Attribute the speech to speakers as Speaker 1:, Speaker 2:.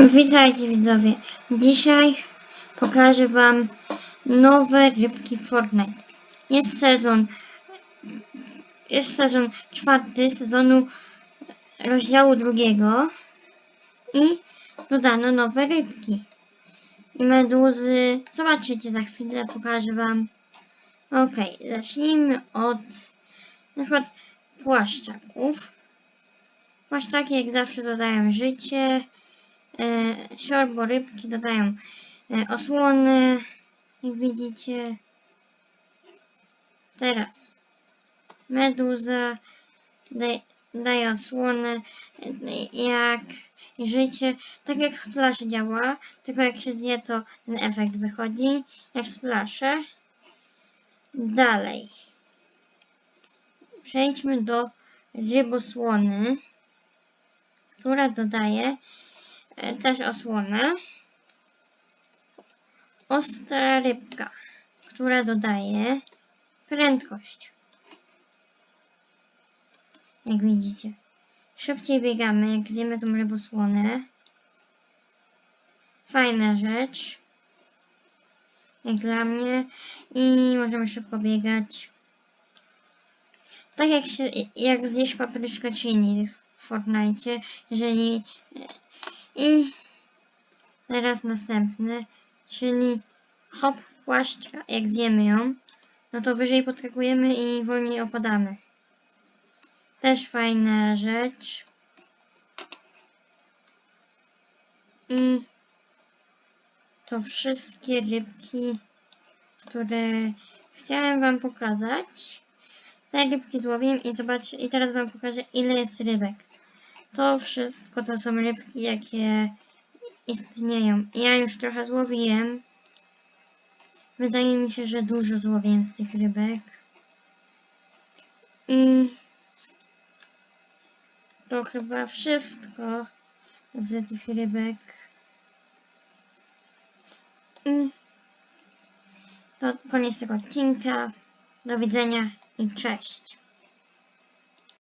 Speaker 1: Witajcie widzowie. Dzisiaj pokażę wam nowe rybki Fortnite. Jest sezon jest sezon czwarty sezonu rozdziału drugiego i dodano nowe rybki. I meduzy. Zobaczycie za chwilę, pokażę wam. Ok, zacznijmy od na przykład płaszczaków. Płaszczaki jak zawsze dodają życie. E, siorbo rybki dodają e, osłony, jak widzicie. Teraz meduza daj, daje osłonę, e, jak życie, tak jak splash działa, tylko jak się zje to ten efekt wychodzi, jak splasze. Dalej. Przejdźmy do rybosłony, która dodaje też osłonę. Ostra rybka, która dodaje prędkość. Jak widzicie. Szybciej biegamy, jak zjemy tą rybosłonę. Fajna rzecz. Jak dla mnie. I możemy szybko biegać. Tak jak się, jak zjeść papryczkę chili w Fortnite, jeżeli i teraz następny, czyli hop płaszczka. Jak zjemy ją, no to wyżej podskakujemy i wolniej opadamy. Też fajna rzecz. I to wszystkie rybki, które chciałem wam pokazać. Te rybki złowiłem i zobaczcie, i teraz wam pokażę ile jest rybek. To wszystko to są rybki, jakie istnieją. Ja już trochę złowiłem. Wydaje mi się, że dużo złowiłem z tych rybek. I to chyba wszystko z tych rybek. I to koniec tego odcinka. Do widzenia i cześć.